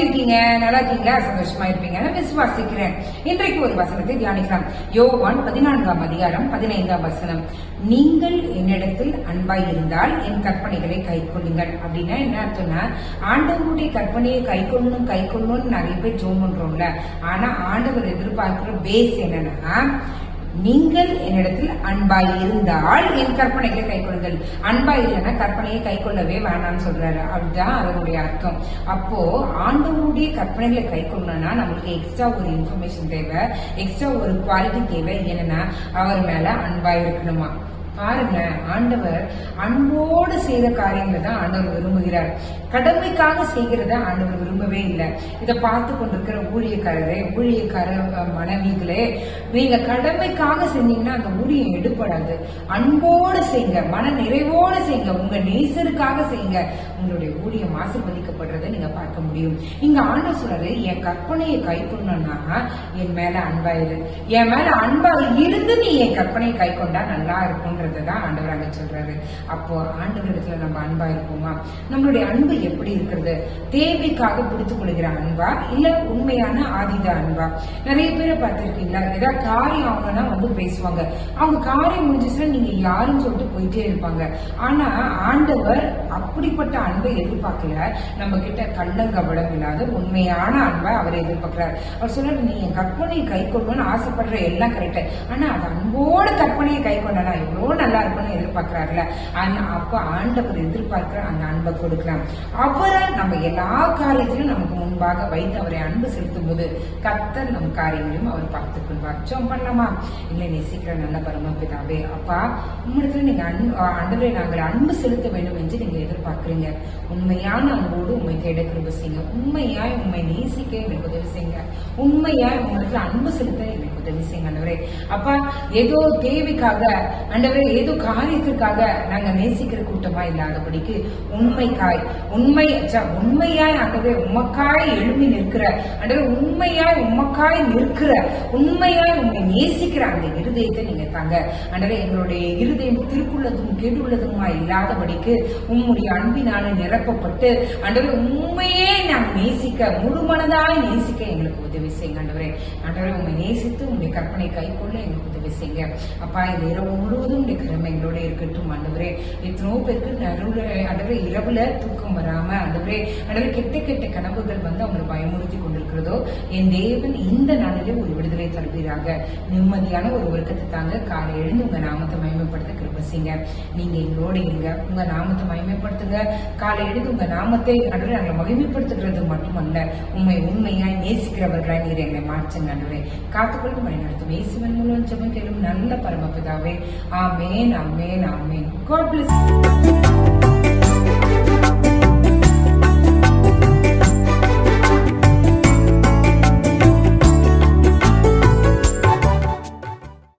இருக்கீங்களா? சந்தோஷமா இருப்பீங்க. விசுவாசிக்கிறேன். இன்றைக்கு ஒரு வசனத்தை தியானிக்கலாம். யோவான் பதினான்காம் அதிகாரம் பதினைந்தாம் வசனம். நீங்கள் என்னிடத்தில் அன்பாய் இருந்தால் என் கற்பனைகளை கை கொள்ளுங்கள். அப்படின்னா என்ன அர்த்தம்னா ஆண்டவருடைய கற்பனையை கை கொள்ளணும் கை கொள்ளணும்னு நிறைய பேர் ஜோம் பண்றோம்ல. ஆனா ஆண்டவர் எதிர்பார்க்கிற பேஸ் என்னன்னா நீங்கள் என்னிடத்தில் அன்பாய் இருந்தால் என் கற்பனைகளை கை கொள்ளுங்கள் அன்பாய் இல்லைன்னா கற்பனையை கை கொள்ளவே வேணாம்னு சொல்றாரு. அதுதான் அதனுடைய அர்த்தம். அப்போ ஆண்டவருடைய கற்பனைகளை கை கொள்ளணும்னா நம்மளுக்கு எக்ஸ்ட்ரா ஒரு இன்ஃபர்மேஷன் தேவை. எக்ஸ்ட்ரா ஒரு குவாலிட்டி தேவை. என்னன்னா அவர் மேல அன்பாய் இருக்கணுமா? பாருங்க ஆண்டவர் அன்போடு செய்த காரியங்களை தான் ஆண்டவர் விரும்புகிறார். கடமைக்காக செய்கிறத ஆண்டவர் விரும்பவே இல்லை. இதை பார்த்து கொண்டிருக்கிற ஊழியக்காரரே ஊழியக்கார மனைவிகளே நீங்க கடமைக்காக செஞ்சீங்கன்னா அந்த ஊழியம் எடுப்படாது அன்போடு செய்யுங்க மன நிறைவோடு செய்யுங்க உங்க நேசருக்காக செய்யுங்க. உங்களுடைய ஊழியம் ஆசிர்வதிக்கப்படுறதை நீங்க பார்க்க முடியும். இங்க ஆண்டவர் சொல்றாரு என் கற்பனையை கை கொள்ளணும்னா என் மேல அன்பாயிரு. என் மேல அன்பா இருந்து நீ என் கற்பனையை கை கொண்டா நல்லா இருக்கும்ன்றதை தான் ஆண்டவர் அங்கே சொல்றாரு. அப்போ ஆண்டவரிடத்துல நம்ம அன்பா இருப்போமா? நம்மளுடைய அன்பு எப்படி இருக்கிறது? தேவைக்காக பிடித்து கொள்கிற அன்பா? இல்ல உண்மையான ஆதித அன்பா? நிறைய பேரை பார்த்திருக்கீங்களா? ஏதாவது காரியம் ஆகணும்னா வந்து பேசுவாங்க. அவங்க காரியம் முடிஞ்சிச்சுன்னா நீங்க யாருன்னு சொல்லிட்டு போயிட்டே இருப்பாங்க. ஆனா ஆண்டவர் அப்படிப்பட்ட அன்பை எதிர்பார்க்கல. நம்ம கிட்ட கள்ளங்கபடம் இல்லாத உண்மையான அன்பை அவர் எதிர்பார்க்கிறார். அவர் சொல்றாரு நீ என் கற்பனையை கை கொள்ளணும்னு ஆசைப்படுற எல்லாம் கரெக்ட் ஆனா அது அன்போட கற்பனையை கை கொண்டனா? எவ்வளவு நல்லா இருக்கும்னு எதிர்பார்க்கிறாருல ஆனா அப்ப ஆண்டவர் எதிர்பார்க்கிற அந்த அன்பை கொடுக்கலாம். அவரை நம்ம எல்லா காலத்திலும் நமக்கு முன்பாக வைத்து அவரை அன்பு செலுத்தும் போது கத்தர் நம் காரியங்களையும் அவர் பார்த்துக் கொள்வார் ஜெபம் பண்ணலாமா? இல்லை நீ சீக்கிரம் நல்ல பரமபிதாவே அப்பா உம்மிடத்துல நீங்க அன்பு ஆண்டவரை நாங்கள் அன்பு செலுத்த வேண்டும் என்று நீங்க எதிர்பார்க்குறீங்க. உண்மையான அன்போடு உண்மை தேட கிருப செய்யுங்க. உண்மையாய் உண்மை நேசிக்க எனக்கு உதவி செய்யுங்க. உண்மையாய் உங்களுக்கு அன்பு செலுத்த எனக்கு உதவி செய்யுங்க ஆண்டவரே. அப்பா ஏதோ தேவைக்காக ஆண்டவரே ஏதோ காரியத்திற்காக நாங்க நேசிக்கிற கூட்டமா இல்லாதபடிக்கு உண்மைக்காய் உண்மை ச்ச, உண்மையாய் ஆண்டவரே உமக்காய் எழுமி நிற்கிற ஆண்டவரே உண்மையாய் உமக்காய் நிற்கிற உண்மையாய் உண்மை நேசிக்கிற அந்த இருதயத்தை நீங்க தாங்க. ஆண்டவரே எங்களுடைய இருதயம் திருக்குள்ளதும் கீழுள்ளதுமா இல்லாதபடிக்கு உம்முடைய அன்பினால நிரப்பப்பட்டு ஆண்டவரே உண்மையே நாம் நேசிக்க முழுமனதாய் நேசிக்க எங்களுக்கு உதவி செய்யுங்க ஆண்டவரே ஆண்டவரே உண்மை நேசித்து உங்களுடைய கற்பனை கைக்கொள்ள எங்களுக்கு உதவி செய்யுங்க. அப்பா இந்த இரவு முழுவதும் உடைய கிழமைகளோட எங்களோட இருக்கட்டும் ஆண்டவரே. எத்தனோ பேருக்கு நடுவில் ஆண்டவரே இரவுல தூக்கம் வராம ஆண்டவரே ஆண்டவரே கெட்ட கெட்ட கனவுகள் வந்து அவங்களை பயமுறுத்தி கொண்டிருக்கிறதோ என் தேவன் இந்த நாளிலே ஒரு தருவீராக. நிம்மதியான ஒரு உறக்கத்தை தாங்க காலை எழுந்து உங்க நாமத்தை மயமைப்படுத்த கிருப செய்யுங்க நீங்க எங்களோட இருங்க. உங்க நாமத்தை மகிமைப்படுத்துங்க. காலை எழுந்து உங்க நாமத்தை அன்று நாங்கள் மகிமைப்படுத்துகிறது மட்டுமல்ல உண்மை உண்மையாய் நேசிக்கிறவர்களாய் நீர் எங்களை மாற்றுங்க ஆண்டவரே காத்துக்கொண்டு வழிநடத்தும் இயேசுவன் மூலம் ஜெபம் கேளும் நல்ல பரமபிதாவே. ஆமேன் ஆமேன் ஆமேன். God plus